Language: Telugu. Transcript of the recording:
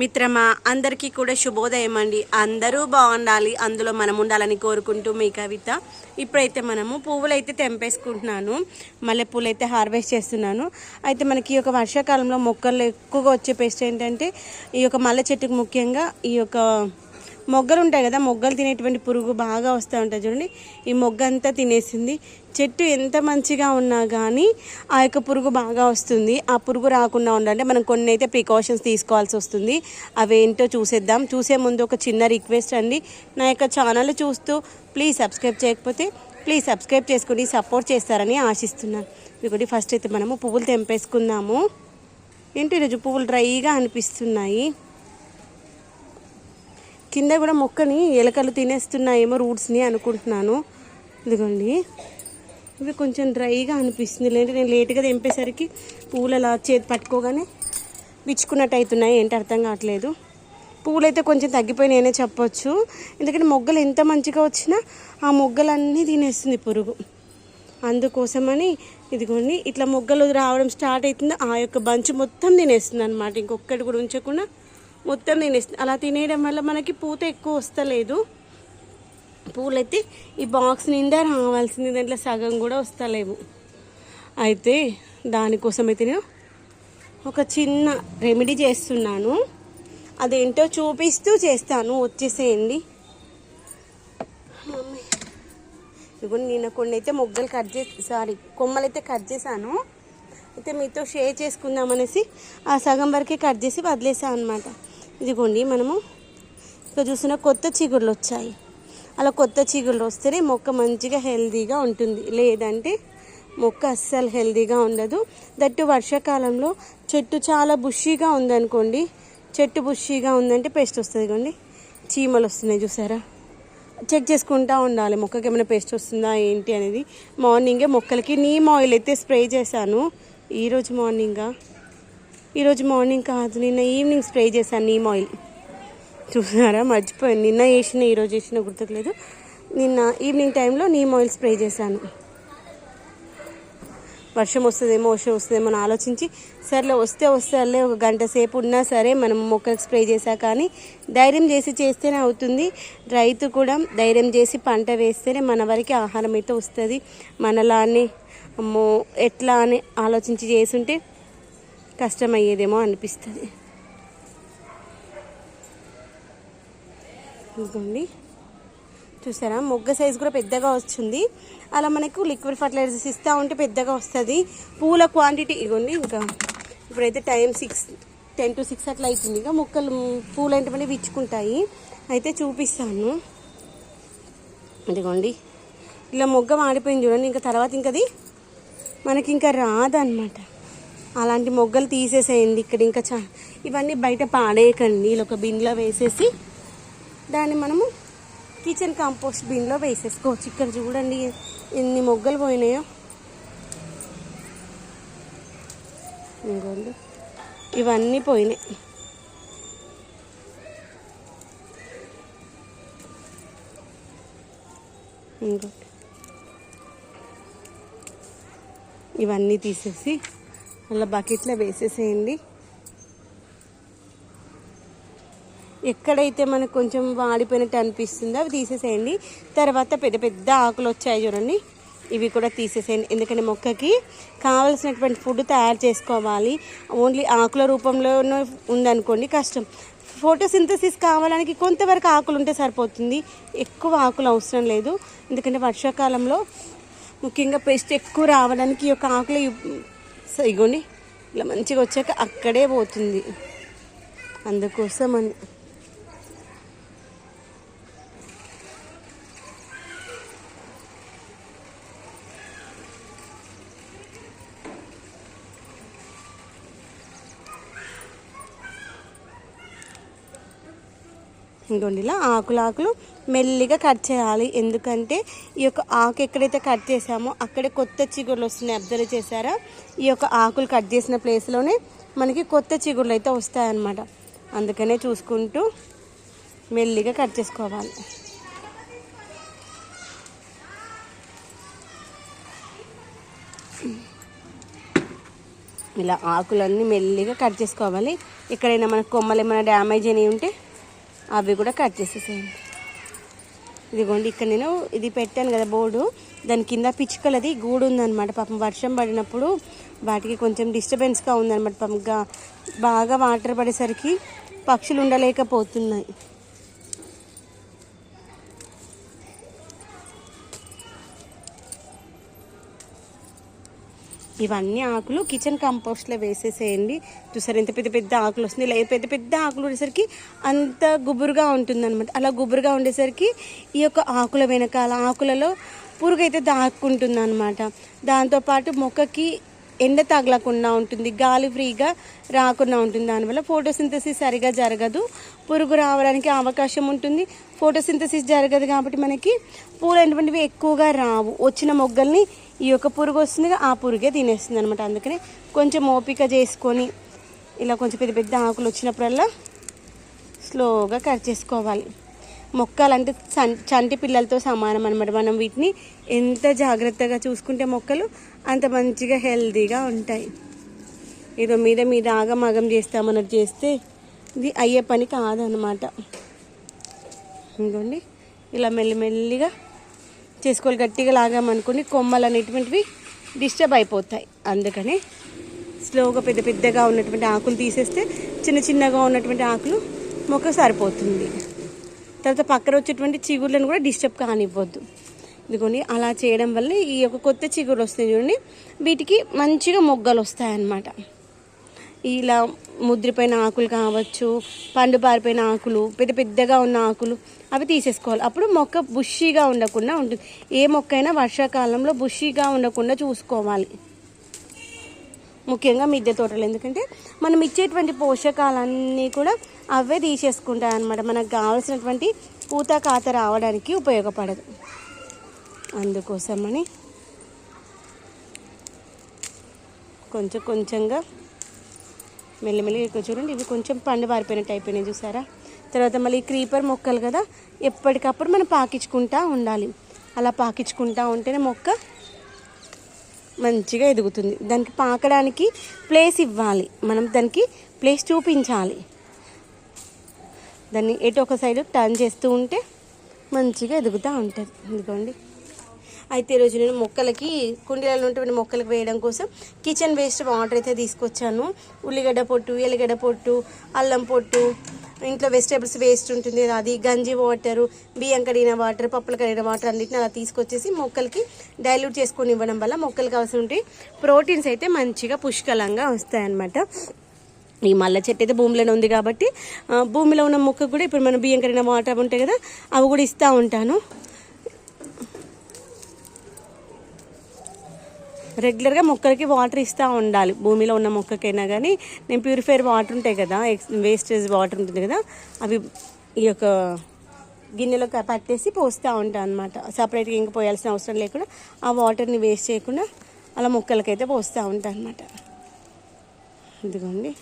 మిత్రమా అందరికీ కూడా శుభోదయం అండి. అందరూ బాగుండాలి. అందులో మనం ఉండాలని కోరుకుంటూ మీ కవిత. ఇప్పుడైతే మనము పువ్వులు అయితే తెంపేసుకుంటున్నాను. మల్లెపూలు అయితే హార్వెస్ట్ చేస్తున్నాను. అయితే మనకి ఈ యొక్క వర్షాకాలంలో మొక్కలు ఎక్కువగా వచ్చే పెస్ట్ ఏంటంటే ఈ యొక్క మల్లె చెట్టుకు ముఖ్యంగా ఈ యొక్క మొగ్గలు ఉంటాయి కదా మొగ్గలు తినేటువంటి పురుగు బాగా వస్తూ ఉంటుంది చూడండి. ఈ మొగ్గ అంతా తినేసింది. చెట్టు ఎంత మంచిగా ఉన్నా కానీ ఆ యొక్క పురుగు బాగా వస్తుంది. ఆ పురుగు రాకుండా ఉండాలంటే మనం కొన్ని అయితే ప్రికాషన్స్ తీసుకోవాల్సి వస్తుంది. అవేంటో చూసేద్దాం. చూసే ముందు ఒక చిన్న రిక్వెస్ట్ అండి. నా యొక్క ఛానల్ చూస్తూ ప్లీజ్ సబ్స్క్రైబ్ చేయకపోతే ప్లీజ్ సబ్స్క్రైబ్ చేసుకుని సపోర్ట్ చేస్తారని ఆశిస్తున్నాను. ఇంకోటి ఫస్ట్ అయితే మనము పువ్వులు తెంపేసుకుందాము. ఏంటి ఈరోజు పువ్వులు డ్రైగా అనిపిస్తున్నాయి? కింద కూడా మొక్కని ఎలకలు తినేస్తున్నాయేమో రూట్స్ని అనుకుంటున్నాను. ఇదిగోండి. ఇవి కొంచెం డ్రైగా అనిపిస్తుంది. లేదంటే నేను లేట్గా తెంపేసరికి పూలు అలా చేతి పట్టుకోగానే విచ్చుకున్నట్టు అవుతున్నాయి ఏంటి అర్థం కావట్లేదు. పూలు అయితే కొంచెం తగ్గిపోయినాయనే చెప్పొచ్చు. ఎందుకంటే మొగ్గలు ఎంత మంచిగా వచ్చినా ఆ మొగ్గలన్నీ తినేస్తుంది పురుగు. అందుకోసమని ఇదిగోండి ఇట్లా మొగ్గలు రావడం స్టార్ట్ అవుతుంది. ఆ యొక్క బంచ్ మొత్తం తినేస్తుంది అనమాట ఇంకొక్కటి కూడా ఉంచకుండా మొత్తం తినేస్తుంది అలా తినేయడం వల్ల మనకి పూత ఎక్కువ వస్తలేదు. పూలైతే ఈ బాక్స్ నిండా రావాల్సింది దాంట్లో సగం కూడా వస్తలేవు. అయితే దానికోసం అయితే నేను ఒక చిన్న రెమెడీ చేస్తున్నాను. అదేంటో చూపిస్తూ చేస్తాను వచ్చేసేయండి. ఇదిగో నేను కొన్ని అయితే మొగ్గలు కట్ చేసి సారీ కొమ్మలు అయితే కట్ చేశాను. అయితే మీతో షేర్ చేసుకుందామనేసి ఆ సగం వరకే కట్ చేసి వదిలేసాను అనమాట ఇదిగోండి మనము ఇక్కడ చూసిన కొత్త చిగుళ్ళు వచ్చాయి. అలా కొత్త చిగుళ్ళు వస్తేనే మొక్క మంచిగా హెల్తీగా ఉంటుంది. లేదంటే మొక్క అస్సలు హెల్తీగా ఉండదు. దట్టు వర్షాకాలంలో చెట్టు చాలా బుషీగా ఉందనుకోండి. చెట్టు బుషీగా ఉందంటే పేస్ట్ వస్తుంది కొండి చీమలు వస్తున్నాయి చూసారా? చెక్ చేసుకుంటా ఉండాలి మొక్కకి ఏమైనా పేస్ట్ వస్తుందా ఏంటి అనేది. మార్నింగే మొక్కలకి నీమ్ ఆయిల్ అయితే స్ప్రే చేశాను. ఈరోజు మార్నింగా ఈరోజు మార్నింగ్ కాదు నిన్న ఈవినింగ్ స్ప్రే చేశాను నీమ్ ఆయిల్. చూసారా? మర్చిపోయాను. నిన్న వేసిన ఈరోజు వేసిన గుర్తుకులేదు. నిన్న ఈవినింగ్ టైంలో నీమ్ ఆయిల్ స్ప్రే చేశాను. వర్షం వస్తుందేమో వర్షం వస్తుందేమో అని ఆలోచించి సర్లే వస్తే వస్తే ఒక గంట సేపు ఉన్నా సరే మనం మొక్కలకు స్ప్రే చేసా కానీ ధైర్యం చేసి చేస్తేనే అవుతుంది. రైతు కూడా ధైర్యం చేసి పంట వేస్తేనే మన వరకు ఆహారం అయితే వస్తుంది. మనలానే అమ్మో ఎట్లా అని ఆలోచించి చేసుంటే కష్టమయ్యేదేమో అనిపిస్తుంది. ఇదిగోండి. చూసారా? మొగ్గ సైజు కూడా పెద్దగా వస్తుంది. అలా మనకు లిక్విడ్ ఫర్టిలైజర్స్ ఇస్తూ ఉంటే పెద్దగా వస్తుంది. పూల క్వాంటిటీ ఇగోండి ఇంకా ఇప్పుడైతే time six ten to six అట్లా అవుతుంది ఇంకా మొక్కలు పూలు ఏంటంటే విచ్చుకుంటాయి. అయితే చూపిస్తాను. ఇదిగోండి. ఇలా మొగ్గ మాడిపోయింది చూడండి ఇంకా తర్వాత ఇంకది మనకి ఇంకా రాదనమాట అలాంటి మొగ్గలు తీసేసేయండి ఇక్కడ ఇంకా చా ఇవన్నీ బయట పాడేయకండి. ఇలా ఒక బిన్లో వేసేసి దాన్ని మనము కిచెన్ కాంపోస్ట్ బిన్లో వేసేసుకోవచ్చు. ఇక్కడ చూడండి ఎన్ని మొగ్గలు పోయినాయో. ఇంకోండి ఇవన్నీ పోయినాయి. ఇంకోటి ఇవన్నీ తీసేసి అలా బకెట్లో వేసేసేయండి. ఎక్కడైతే మనకు కొంచెం వాడిపోయినట్టు అనిపిస్తుందో అవి తీసేసేయండి. తర్వాత పెద్ద పెద్ద ఆకులు వచ్చాయి చూడండి. ఇవి కూడా తీసేసేయండి. ఎందుకంటే మొక్కకి కావలసినటువంటి ఫుడ్ తయారు చేసుకోవాలి. ఓన్లీ ఆకుల రూపంలో ఉందనుకోండి కష్టం. ఫోటోసింథసిస్ కావడానికి కొంతవరకు ఆకులు ఉంటే సరిపోతుంది. ఎక్కువ ఆకులు అవసరం లేదు. ఎందుకంటే వర్షాకాలంలో ముఖ్యంగా పెస్ట్ ఎక్కువ రావడానికి ఈ యొక్క ఆకులు ఇగోండి ఇలా మంచిగా వచ్చాక అక్కడే పోతుంది. అందుకోసం అని ఇంకోండి ఇలా ఆకులు ఆకులు మెల్లిగా కట్ చేయాలి. ఎందుకంటే ఈ యొక్క ఆకు ఎక్కడైతే కట్ చేసామో అక్కడే కొత్త చిగుళ్ళు వస్తున్నాయి. అబ్జర్వ్ చేశారా? ఈ యొక్క ఆకులు కట్ చేసిన ప్లేస్లోనే మనకి కొత్త చిగుళ్ళు అయితే వస్తాయన్నమాట. అందుకనే చూసుకుంటూ మెల్లిగా కట్ చేసుకోవాలి. ఇలా ఆకులన్నీ మెల్లిగా కట్ చేసుకోవాలి. ఎక్కడైనా మన కొమ్మలు ఏమైనా డ్యామేజ్ అయినవి ఉంటే అవి కూడా కట్ చేసేసేయండి. ఇదిగోండి ఇక్కడ నేను ఇది పెట్టాను కదా బోర్డు. దాని కింద పిచ్చుకలది గూడు ఉందన్నమాట. పాపం వర్షం పడినప్పుడు వాటికి కొంచెం డిస్టర్బెన్స్గా ఉందన్నమాట. పాపం బాగా వాటర్ పడేసరికి పక్షులు ఉండలేకపోతున్నాయి. ఇవన్నీ ఆకులు కిచెన్ కంపోస్ట్లో వేసేసేయండి. చూసారు ఎంత పెద్ద పెద్ద ఆకులు వస్తుంది లేదు పెద్ద పెద్ద ఆకులు ఉండేసరికి అంత గుబురుగా ఉంటుంది అనమాట అలా గుబురుగా ఉండేసరికి ఈ యొక్క ఆకుల వెనకాల ఆకులలో పురుగు అయితే దాక్కుంటుంది అనమాట దాంతోపాటు మొక్కకి ఎండ తగలకుండా ఉంటుంది గాలి ఫ్రీగా రాకుండా ఉంటుంది. దానివల్ల ఫోటోసింథసిస్ సరిగా జరగదు. పురుగు రావడానికి అవకాశం ఉంటుంది. ఫోటోసింథసిస్ జరగదు కాబట్టి మనకి పూలు అనేటువంటివి ఎక్కువగా రావు. వచ్చిన మొగ్గల్ని ఈ యొక్క పురుగు వస్తుంది ఆ పురుగే తినేస్తుంది అనమాట అందుకని కొంచెం ఓపిక చేసుకొని ఇలా కొంచెం పెద్ద పెద్ద ఆకులు వచ్చినప్పుడల్లా స్లోగా కట్ చేసుకోవాలి. మొక్కలు అంటే చం- చంటి పిల్లలతో సమానం అనమాట మనం వీటిని ఎంత జాగ్రత్తగా చూసుకుంటే మొక్కలు అంత మంచిగా హెల్తీగా ఉంటాయి. ఏదో మీద మీద ఆగమాగం చేస్తామన్నట్టు చేస్తే ఇది అయ్యే పని కాదనమాట ఇంకోండి ఇలా మెల్లిమెల్లిగా చేసుకోవాలి గట్టిగా లాగామనుకుని కొమ్మలు అనేటువంటివి డిస్టర్బ్ అయిపోతాయి. అందుకని స్లోగా పెద్ద పెద్దగా ఉన్నటువంటి ఆకులు తీసేస్తే చిన్న చిన్నగా ఉన్నటువంటి ఆకులు మొక్క సరిపోతుంది. తర్వాత పక్కన వచ్చేటువంటి చిగుర్లను కూడా డిస్టర్బ్ కానివ్వద్దు. ఇదిగోండి అలా చేయడం వల్ల ఈ యొక్క కొత్త చిగురు వస్తుంది చూడండి. వీటికి మంచిగా మొగ్గలు వస్తాయన్నమాట. ఇలా ముద్రిపోయిన ఆకులు కావచ్చు పండు పారిపోయిన ఆకులు పెద్ద పెద్దగా ఉన్న ఆకులు అవి తీసేసుకోవాలి. అప్పుడు మొక్క బుషీగా ఉండకుండా ఉంటుంది. ఏ మొక్క అయినా వర్షాకాలంలో బుషీగా ఉండకుండా చూసుకోవాలి. ముఖ్యంగా మిద్దె తోటలు. ఎందుకంటే మనం ఇచ్చేటువంటి పోషకాలన్నీ కూడా అవే తీసేసుకుంటాయి అన్నమాట. మనకు కావాల్సినటువంటి పూత కాత రావడానికి ఉపయోగపడదు. అందుకోసమని కొంచెం కొంచెంగా మెల్లమెల్లి ఎక్కువ చూడండి. ఇవి కొంచెం పండు పారిపోయినట్టు అయిపోయినాయి చూసారా? తర్వాత మళ్ళీ క్రీపర్ మొక్కలు కదా ఎప్పటికప్పుడు మనం పాకించుకుంటా ఉండాలి. అలా పాకించుకుంటా ఉంటేనే మొక్క మంచిగా ఎదుగుతుంది. దానికి పాకడానికి ప్లేస్ ఇవ్వాలి. మనం దానికి ప్లేస్ చూపించాలి. దాన్ని ఎటు ఒక సైడ్ టర్న్ చేస్తూ ఉంటే మంచిగా ఎదుగుతూ ఉంటుంది. ఎందుకోండి అయితే ఈరోజు నేను మొక్కలకి కుండీలలో ఉన్నటువంటి మొక్కలకు వేయడం కోసం కిచెన్ వేస్ట్ వాటర్ అయితే తీసుకొచ్చాను. ఉల్లిగడ్డ పొట్టు ఎల్లిగడ్డ పొట్టు అల్లం పొట్టు ఇంట్లో వెజిటేబుల్స్ వేస్ట్ ఉంటుంది అది గంజి వాటర్ బియ్యం కడిగిన వాటర్ పప్పులు కడిగిన వాటర్ అన్నిటిని అలా తీసుకొచ్చేసి మొక్కలకి డైల్యూట్ చేసుకొని ఇవ్వడం వల్ల మొక్కలకి అవసరం ఉంటే ప్రోటీన్స్ అయితే మంచిగా పుష్కలంగా వస్తాయన్నమాట. ఈ మల్ల చెట్టు అయితే భూమిలోనే ఉంది కాబట్టి భూమిలో ఉన్న మొక్క కూడా ఇప్పుడు మనం బియ్యం కడిగిన వాటర్ ఉంటాయి కదా అవి కూడా ఇస్తూ ఉంటాను. రెగ్యులర్గా మొక్కలకి వాటర్ ఇస్తూ ఉండాలి. భూమిలో ఉన్న మొక్కకైనా కానీ నేను ప్యూరిఫైర్ వాటర్ ఉంటాయి కదా వేస్టేజ్ వాటర్ ఉంటుంది కదా అవి ఈ యొక్క గిన్నెలో పట్టేసి పోస్తూ ఉంటాను అనమాట సపరేట్గా ఇంక పోయాల్సిన అవసరం లేకుండా ఆ వాటర్ని వేస్ట్ చేయకుండా అలా మొక్కలకైతే పోస్తూ ఉంటాను అనమాట ఇదిగోండి.